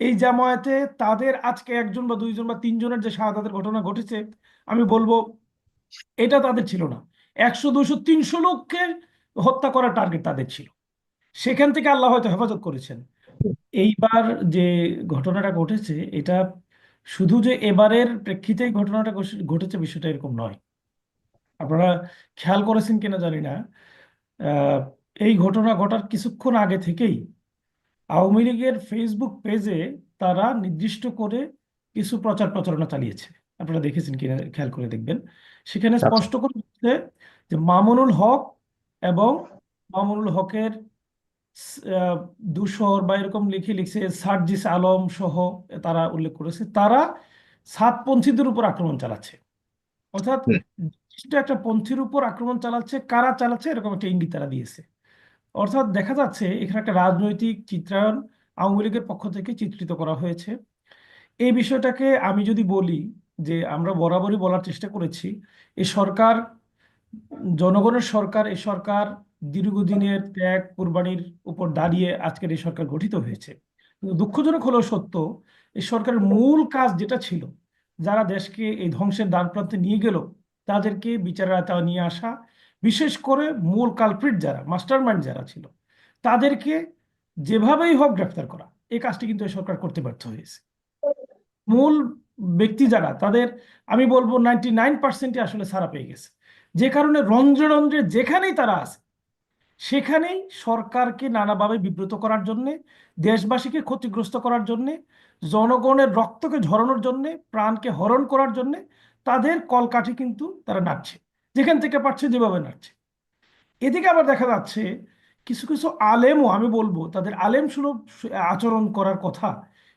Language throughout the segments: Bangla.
এই জামায়াতে তাদের আজকে একজন বা দুইজন বা তিনজনের যে শাহাদাতের ঘটনা ঘটেছে, আমি বলব এটা তাদের ছিল না। একশো দুশো তিনশো লোককে হত্যা করার টার্গেট তাদের ছিল। সেখান থেকে আল্লাহ হয়তো হেফাজত করেছেন। এইবার যে ঘটনাটা ঘটেছে, এটা শুধু যে এবারের প্রেক্ষিতেই ঘটনাটা ঘটেছে বিষয়টা এরকম নয়। আপনারা খেয়াল করেছেন কিনা জানি না। এই ঘটনা ঘটার কিছুক্ষণ আগে থেকেই আওয়ামী লীগের ফেসবুক পেজে তারা নির্দিষ্ট করে কিছু প্রচার প্রচারণা চালিয়েছে। আপনারা দেখেছেন কিনা খেয়াল করে দেখবেন। সেখানে আচ্ছা। স্পষ্ট করে বলছে যে মামুনুল হক এবং মামুনুল হকের দুশোর বা এরকম লিখে লিখছে সার্জিস আলম সহ তারা উল্লেখ করেছে তারা সাতপন্থীদের উপর আক্রমণ চালাচ্ছে। অর্থাৎ নির্দিষ্ট একটা পন্থীর উপর আক্রমণ চালাচ্ছে কারা চালাচ্ছে এরকম একটা ইঙ্গিত তারা দিয়েছে। অর্থাৎ দেখা যাচ্ছে এখানে একটা রাজনৈতিক চিত্রায়ন আওয়ামী লীগের পক্ষ থেকে চিত্রিত করা হয়েছে। এই বিষয়টাকে আমি যদি বলি যে আমরা বরাবরই বলার চেষ্টা করেছি এই সরকার, জনগণের সরকার এই সরকার দীর্ঘদিনের ত্যাগ কোরবানির উপর দাঁড়িয়ে আজকের এই সরকার গঠিত হয়েছে। কিন্তু দুঃখজনক হলেও সত্য এই সরকারের মূল কাজ যেটা ছিল, যারা দেশকে এই ধ্বংসের দ্বারপ্রান্তে নিয়ে গেল, তাদেরকে বিচারের আওতায় নিয়ে আসা বিশেষ করে মূল কালপ্রিট যারা মাস্টারমাইন্ড যারা ছিল, তাদেরকে যেভাবেই হোক গ্রেফতার করা এই কাজটি কিন্তু এই সরকার করতে ব্যর্থ হয়েছে। মূল ব্যক্তি যারা, তাদের আমি বলব নাইনটি নাইন পার্সেন্টই আসলে সারা পেয়ে গেছে। যে কারণে রন্ধ্রে রন্ধ্রে যেখানেই তারা আছে, সেখানেই সরকারকে নানাভাবে বিব্রত করার জন্যে, দেশবাসীকে ক্ষতিগ্রস্ত করার জন্যে, জনগণের রক্তকে ঝরানোর জন্যে, প্রাণকে হরণ করার জন্যে, তাদের কলকাঠি কিন্তু তারা নাড়ছে। যেখান থেকে পারছে যেভাবে নাড়ছে। এদিকে আবার দেখা যাচ্ছে, কিছু কিছু আলেমও, আমি বলব, তাদের আলেম সুলভ আচরণ করার কথা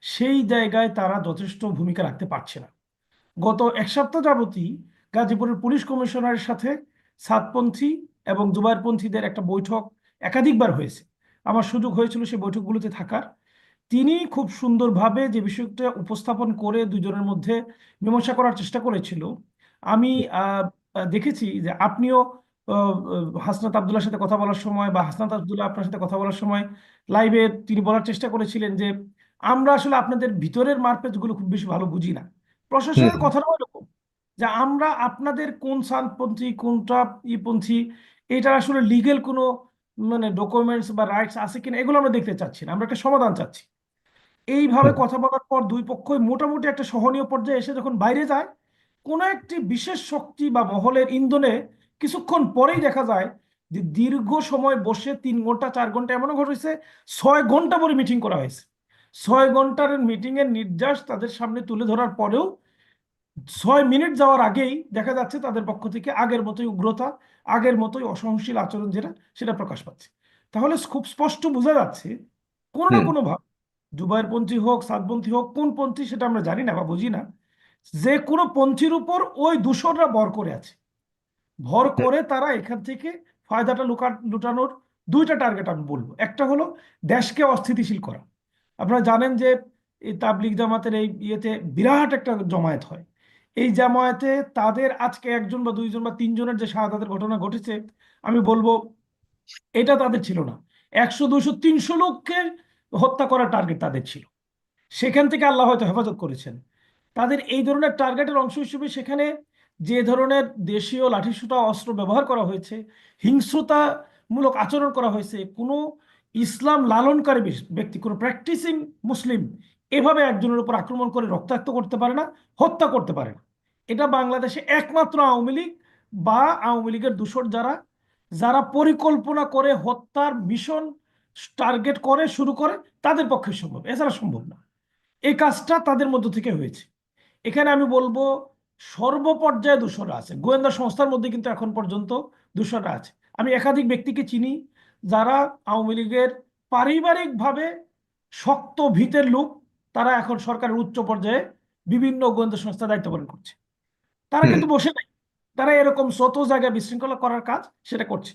সেই জায়গায় তারা যথেষ্ট ভূমিকা রাখতে পারছে না। গত এক সপ্তাহ যাবতই গাজীপুরের পুলিশ কমিশনারের সাথে সাতপন্থী এবং জুবাইরপন্থীদের একটা বৈঠক একাধিকবার হয়েছে। আমার সুযোগ হয়েছিল সেই বৈঠকগুলোতে থাকার। তিনি খুব সুন্দরভাবে যে বিষয়টা উপস্থাপন করে দুজনের মধ্যে মীমাংসা করার চেষ্টা করেছিল, আমি দেখেছি যে আপনিও হাসনাত আবদুল্লাহর সাথে কথা বলার সময় বা হাসনাত আবদুল্লাহ আপনার সাথে কথা বলার সময় লাইভে তিনি বলার চেষ্টা করেছিলেন যে আমরা আসলে আপনাদের ভিতরের মারপ্যাচগুলো খুব বেশি ভালো বুঝি না। প্রশাসনের হুম, কথাটাও এরকম যে আমরা আপনাদের কোন সানপন্থী কোনটা ইপন্থী এটা আসলে লিগেল কোনো মানে ডকুমেন্টস বা রাইটস আছে কিনা এগুলো আমরা দেখতে চাচ্ছি না আমরা একটা সমাধান চাচ্ছি। এইভাবে কথা বলার পর দুই পক্ষই মোটামুটি একটা সহনীয় পর্যায়ে এসে যখন বাইরে যায় কোনো একটি বিশেষ শক্তি বা মহলের ইন্ধনে কিছুক্ষণ পরেই দেখা যায় যে দীর্ঘ সময় বসে তিন ঘণ্টা চার ঘণ্টা এমনও ঘটেছে ছয় ঘণ্টা পরে মিটিং করা হয়েছে। ছয় ঘণ্টার মিটিং এর নির্যাস তাদের সামনে তুলে ধরার পরেও ছয় মিনিট যাওয়ার আগেই দেখা যাচ্ছে তাদের পক্ষ থেকে আগের মতোই উগ্রতা আগের মতোই অসহনশীল আচরণ যেটা সেটা প্রকাশ পাচ্ছে। তাহলে খুব স্পষ্ট বোঝা যাচ্ছে কোনো না কোনো ভাবে জুবাইর পন্থী হোক সাতপন্থী হোক কোন পন্থী সেটা আমরা জানি না বা বুঝি না যে কোনো পন্থীর উপর ওই দূষণরা ভর করে আছে। ভর করে তারা এখান থেকে ফায়দাটা লুকা লুটানোর দুইটা টার্গেট আমি বলব। একটা হলো দেশকে অস্থিতিশীল করা। আপনারা জানেন যে এই তাবলিগ জামাতের এই ইয়েতে বিরাট একটা জমায়েত হয়। এই জামায়াতে তাদের আজকে একজন বা দুইজন বা তিনজনের যে শাহাদাতের ঘটনা ঘটেছে আমি বলব এটা তাদের ছিল না। একশো দুশো তিনশো লোককে হত্যা করার টার্গেট তাদের ছিল। সেখান থেকে আল্লাহ হয়তো হেফাজত করেছেন। তাদের এই ধরনের টার্গেটের অংশ হিসেবে সেখানে যে ধরনের দেশীয় লাঠিসোঁটা অস্ত্র ব্যবহার করা হয়েছে, হিংস্রতামূলক আচরণ করা হয়েছে, কোনো ইসলাম লালনকারী ব্যক্তি, কোনো প্র্যাকটিসিং মুসলিম এভাবে একজনের উপর আক্রমণ করে রক্তাক্ত করতে পারে না, হত্যা করতে পারে না। এটা বাংলাদেশে একমাত্র আওয়ামী লীগ বা আওয়ামী লীগের দূষর যারা যারা পরিকল্পনা করে হত্যার মিশন টার্গেট করে, শুরু করে, তাদের পক্ষে সম্ভব, এছাড়া সম্ভব না। এই কাজটা তাদের মধ্য থেকে হয়েছে। এখানে আমি বলব সর্বপর্যায়ে দূষণরা আছে। গোয়েন্দা সংস্থার মধ্যে কিন্তু এখন পর্যন্ত দূষণরা আছে। আমি একাধিক ব্যক্তিকে চিনি যারা আওয়ামী লীগের পারিবারিকভাবে শক্ত ভিতের লোক। তারা এখন সরকারের উচ্চ পর্যায়ে বিভিন্ন গোয়েন্দা সংস্থা দায়িত্ব পালন করছে। তারা কিন্তু বসে নাই। তারা এরকম শত জায়গায় বিশৃঙ্খলা করার কাজ সেটা করছে।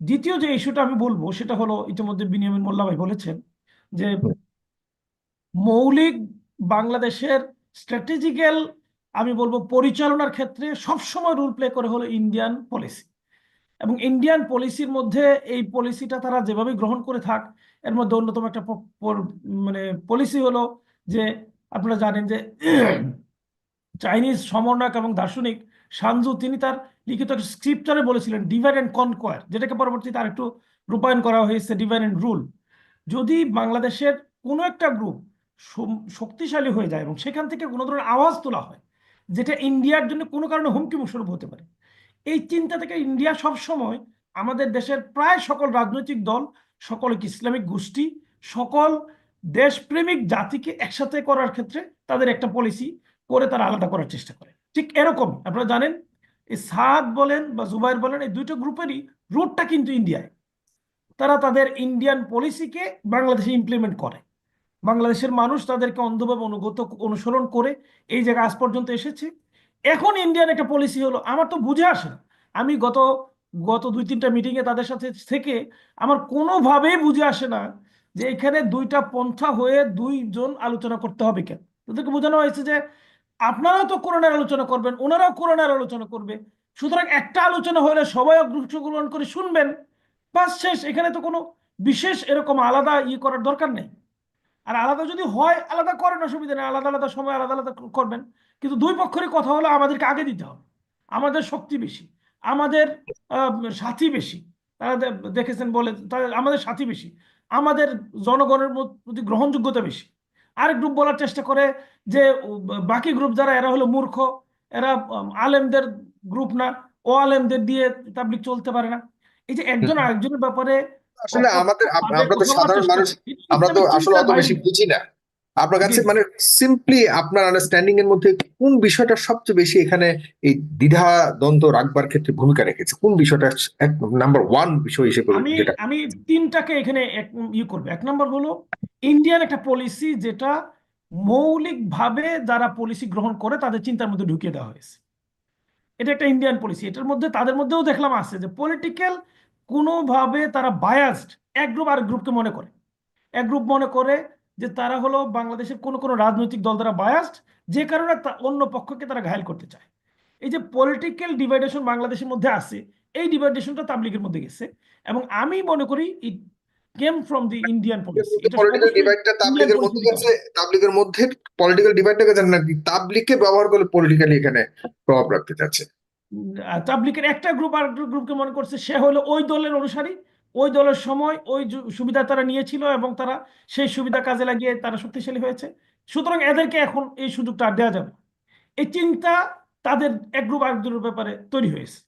দ্বিতীয় যে ইস্যুটা আমি বলব সেটা হলো ইতিমধ্যে বিনিয়ামিন মোল্লা ভাই বলেছেন যে মৌলিক বাংলাদেশের স্ট্র্যাটেজিক্যাল আমি বলব পরিচালনার ক্ষেত্রে সবসময় রুল প্লে করে হলো ইন্ডিয়ান পলিসি এবং ইন্ডিয়ান পলিসির মধ্যে এই পলিসিটা তারা যেভাবে গ্রহণ করে থাক, এর মধ্যে অন্যতম একটা মানে পলিসি হলো যে, আপনারা জানেন যে চাইনিজ সমন্বয়ক এবং দার্শনিক সানজু তিনি তার লিখিত স্ক্রিপ্টারে বলেছিলেন ডিভাইড অ্যান্ড কনকোয়ার যেটাকে পরবর্তীতে আরেকটু রূপায়ণ করা হয়েছে ডিভাইড অ্যান্ড রুল যদি বাংলাদেশের কোনো একটা গ্রুপ শক্তিশালী হয়ে যায় এবং সেখান থেকে কোনো ধরনের আওয়াজ তোলা হয়, যেটা ইন্ডিয়ার জন্য কোনো কারণে হুমকি মুস্বরূপ হতে পারে। এই চিন্তা থেকে ইন্ডিয়া সব সময় আমাদের দেশের প্রায় সকল রাজনৈতিক দল, সকল ইসলামিক গোষ্ঠী, সকল দেশপ্রেমিক জাতিকে একসাথে করার ক্ষেত্রে তাদের একটা পলিসি করে তারা আলাদা করার চেষ্টা করে। ঠিক এরকম, আপনারা জানেন, এই সাদ বলেন বা জুবাইর বলেন, এই দুইটা গ্রুপেরই রুটটা কিন্তু ইন্ডিয়ায়। তারা তাদের ইন্ডিয়ান পলিসিকে বাংলাদেশে ইমপ্লিমেন্ট করে। বাংলাদেশের মানুষ তাদেরকে অন্ধভাবে অনুগত অনুসরণ করে এই জায়গায় আজ পর্যন্ত এসেছে। এখন ইন্ডিয়ান একটা পলিসি হলো, আমার তো বুঝে আসে না। আমি গত গত দুই তিনটা মিটিংয়ে তাদের সাথে থেকে আমার কোনোভাবেই বুঝে আসে না যে এখানে দুইটা পন্থা হয়ে দুইজন আলোচনা করতে হবে কেন? তাদেরকে বোঝানো হয়েছে যে আপনারাও তো করোনার আলোচনা করবেন, ওনারাও করোনার আলোচনা করবে। সুতরাং একটা আলোচনা হলে সবাই অংশগ্রহণ করে শুনবেন। বাস শেষ, এখানে তো কোনো বিশেষ এরকম আলাদা ই করার দরকার নেই। আর আলাদা যদি হয় আলাদা করেন অসুবিধা নেই। আলাদা আলাদা সময় আলাদা আলাদা করবেন। কিন্তু দুই পক্ষেরই কথা হলো আমাদেরকে আগে দিতে হবে। আমাদের শক্তি বেশি আমাদের সাথী বেশি। তারা দেখেছেন বলে আমাদের সাথী বেশি আমাদের জনগণের প্রতি গ্রহণযোগ্যতা বেশি। আরেক গ্রুপ বলার চেষ্টা করে যে বাকি গ্রুপ যারা এরা হলো মূর্খ এরা আলেমদের গ্রুপ না। ও আলেমদের দিয়ে তাবলিক চলতে পারে না। এই যে একজন আরেকজনের ব্যাপারে আসলে আমাদের আমরা তো সাধারণ মানুষ আমরা তো আসলে অত বেশি বুঝি না। আপনার কাছে মানে সিম্পলি আপনার আন্ডারস্ট্যান্ডিং এর মধ্যে কোন বিষয়টা সবচেয়ে বেশি এখানে এই দ্বিধা দ্বন্দ্ব রাখবার ক্ষেত্রে ভূমিকা রেখেছে? কোন বিষয়টা এক নাম্বার ওয়ান বিষয় হিসেবে আমি আমি তিনটাকে এখানে ইয়ে করব। এক নম্বর হলো ইন্ডিয়ান একটা পলিসি যেটা মৌলিকভাবে যারা পলিসি গ্রহণ করে তাদের চিন্তার মধ্যে ঢুকিয়ে দেওয়া হয়েছে। এটা একটা ইন্ডিয়ান পলিসি এটার মধ্যে তাদের মধ্যেও দেখলাম আছে যে পলিটিক্যাল কোনোভাবে তারা বায়াসড এক গ্রুপ আর গ্রুপকে মনে করে। এক গ্রুপ মনে করে যে তারা হলো বাংলাদেশের কোনো কোনো রাজনৈতিক দল দ্বারা বায়াসড যে কারণে অন্য পক্ষকে তারা ঘায়ল করতে চায়। এই যে পলিটিক্যাল ডিভাইডেশন বাংলাদেশের মধ্যে আছে এই ডিভাইডেশনটা তাবলিগের মধ্যে গেছে এবং আমি মনে করি it came from the Indian policy political ডিভাইডটা তাবলিগের মধ্যে গেছে তাবলিগের মধ্যে পলিটিক্যাল ডিভাইডটা গেছে নাকি তাবলিগকে ব্যবহার করে পলিটিক্যালি এখানে প্রভাব রাখতে চাচ্ছে। তাবলিগের একটা গ্রুপ আর গ্রুপকে মনে করছে সে হলো ওই দলের অনুসারী। ওই দলের সময় ওই সুবিধা তারা নিয়েছিল এবং তারা সেই সুবিধা কাজে লাগিয়ে তারা শক্তিশালী হয়েছে। সুতরাং এদেরকে এখন এই সুযোগটা আর দেওয়া যাবে এই চিন্তা তাদের এক গ্রুপ আরেক গ্রুপের ব্যাপারে তৈরি হয়েছে।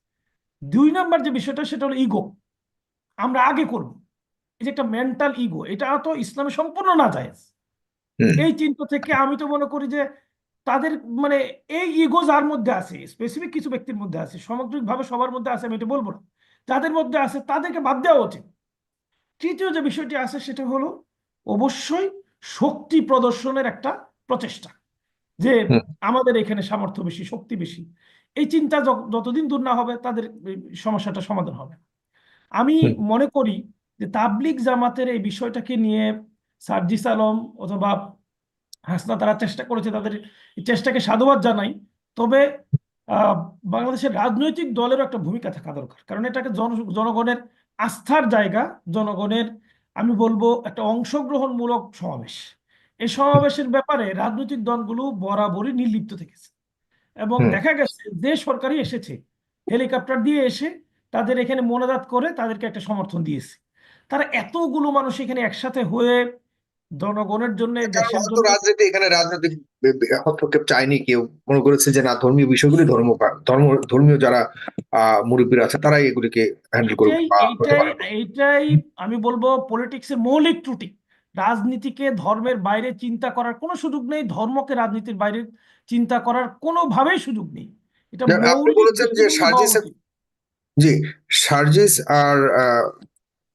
দুই নম্বর যে বিষয়টা সেটা হলো ইগো আমরা আগে করব। এই যে একটা মেন্টাল ইগো এটা তো ইসলামে সম্পূর্ণ না যায় এই চিন্তা থেকে আমি তো মনে করি যে তাদের মানে এই ইগো যার মধ্যে আছে স্পেসিফিক কিছু ব্যক্তির মধ্যে আছে সামগ্রিকভাবে সবার মধ্যে আছে আমি এটা বলব না। যাদের মধ্যে আছে তাদেরকে বাদ দেওয়া উচিত। তৃতীয় যে বিষয়টি আছে সেটা হলো অবশ্যই শক্তি প্রদর্শনের একটা প্রচেষ্টা। যে আমাদের এখানে সামর্থ্য বেশি শক্তি বেশি এই চিন্তা যতদিন দূর না হবে তাদের সমস্যাটা সমাধান হবে। আমি মনে করি যে তাবলিক জামাতের এই বিষয়টাকে নিয়ে সার্জিস আলম অথবা হাসনা তারা চেষ্টা করেছে তাদের চেষ্টাকে সাধুবাদ জানাই। তবে বাংলাদেশের রাজনৈতিক দলেরও একটা ভূমিকা থাকা দরকার। কারণ এটাকে জনগণের আস্থার জায়গা জনগণের আমি বলব একটা অংশগ্রহণমূলক সমাবেশ। এই সমাবেশের ব্যাপারে রাজনৈতিক দলগুলো বরাবরই নির্লিপ্ত থেকেছে। এবং দেখা গেছে যে সরকারই এসেছে হেলিকপ্টার দিয়ে এসে তাদের এখানে মোনাজাত করে তাদেরকে একটা সমর্থন দিয়েছে। তারা এতগুলো মানুষ এখানে একসাথে হয়ে জনগণের জন্য রাজনীতি এখানে রাজনৈতিক হস্তক্ষেপ চায়নি কেউ। মনে করেছে যে না ধর্মীয় বিষয়গুলি ধর্ম ধর্ম ধর্মীয় যারা মুরব্বীরা আছে তারাই এগুলিকে হ্যান্ডেল করবে এইটাই আমি বলব পলিটিক্সের মৌলিক ত্রুটি। রাজনীতিকে ধর্মের বাইরে চিন্তা করার কোনো সুযোগ নেই ধর্মকে রাজনীতির বাইরে চিন্তা করার কোনোভাবেই সুযোগ নেই। এটা বলেছেন যে সার্জিস জি সার্জিস আর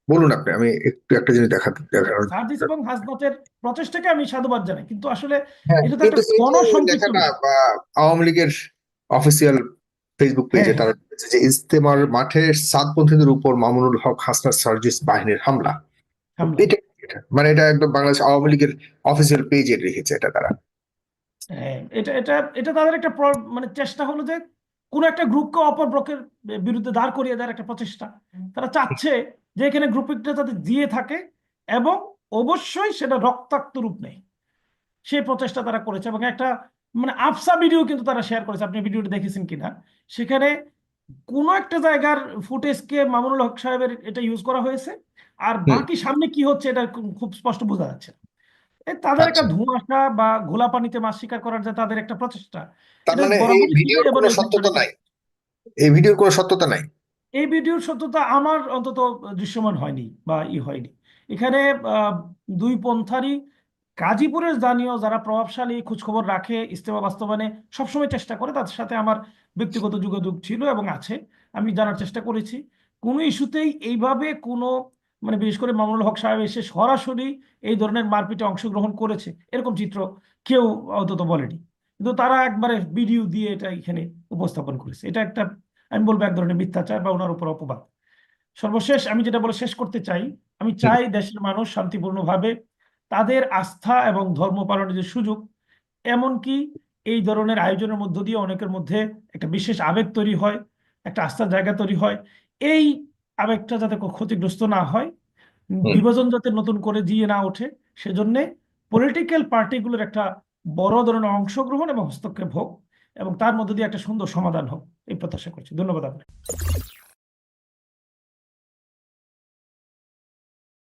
বলুন আপনি আমি একটু একটা জিনিস দেখা দেখার সার্জিস এবং হাসনাতের প্রচেষ্টাকে আমি সাধুবাদ জানাই কিন্তু আসলে হ্যাঁ, এটা তো একটা গণসংযোগ আওয়ামী লীগের অফিসিয়াল ফেসবুক পেজে তারা যে ইজতেমার মাঠে সাতপন্থীদের উপর মামুনুল হক হাসনাত সার্জিস বাহিনীর হামলা। এটা মানে এটা একদম বাংলাদেশ আওয়ামী লীগের অফিসিয়াল পেজে রেখেছে এটা তারা। হ্যাঁ, এটা এটা এটা তাদের একটা মানে চেষ্টা হলো যে কোন একটা গ্রুপকে অপর ব্লকের বিরুদ্ধে দাঁড় করিয়ে দেওয়ার একটা প্রচেষ্টা। তারা চাচ্ছে যে এখানে গ্রুপিংটা যাতে দিয়ে থাকে এবং অবশ্যই সেটা রক্তাক্ত রূপ নেই সেই প্রচেষ্টা তারা করেছে এবং একটা মানে আফসা ভিডিও কিন্তু তারা শেয়ার করেছে। আপনি ভিডিওটা দেখেছেন কিনা? সেখানে কোন একটা জায়গার ফুটেজকে মামুনুল হক সাহেবের এটা ইউজ করা হয়েছে। আর। বাকি সামনে কি হচ্ছে এটা খুব- খুব স্পষ্ট বোঝা যাচ্ছে না। তাদের একটা আচ্ছা। ধোঁয়াশা বা ঘোলা পানিতে মাছ শিকার করার যে তাদের একটা প্রচেষ্টা তার মানে এই ভিডিওর কোনো সত্যতা নাই? এই ভিডিওর কোনো সত্যতা নাই? এই ভিডিওর সত্যতা আমার অন্তত দৃশ্যমান হয়নি বা ই হয়নি। এখানে দুই পন্থারই গাজীপুরের স্থানীয় যারা প্রভাবশালী খোঁজখবর রাখে ইস্তেমা বাস্তবায়নে সবসময় চেষ্টা করে তাদের সাথে আমার ব্যক্তিগত যোগাযোগ ছিল এবং আছে। আমি জানার চেষ্টা করেছি। কোনো ইস্যুতেই এইভাবে কোনো মানে বিশেষ করে মামুনুল হক সাহেব এসে সরাসরি এই ধরনের মারপিটে অংশগ্রহণ করেছে। এরকম চিত্র কেউ অন্তত বলেনি। কিন্তু তারা একবারে ভিডিও দিয়ে এটা এখানে উপস্থাপন করেছে। এটা একটা আমি বলব এক ধরনের মিথ্যাচার বা ওনার উপর অপবাদ। সর্বশেষ আমি যেটা বলে শেষ করতে চাই আমি চাই দেশের মানুষ শান্তিপূর্ণভাবে তাদের আস্থা এবং ধর্ম পালনের যে সুযোগ এমনকি এই ধরনের আয়োজনের মধ্য দিয়ে অনেকের মধ্যে একটা বিশেষ আবেগ তৈরি হয় একটা আস্থার জায়গা তৈরি হয়। এই আবেগটা যাতে ক্ষতিগ্রস্ত না হয় বিভাজন যাতে নতুন করে দিয়ে না ওঠে সেজন্য পলিটিক্যাল পার্টিগুলোর একটা বড় ধরনের অংশগ্রহণ এবং হস্তক্ষেপ হোক এবং তার মধ্যে দিয়ে একটা সুন্দর সমাধান হোক এই প্রত্যাশা করছি। ধন্যবাদ আপনাকে।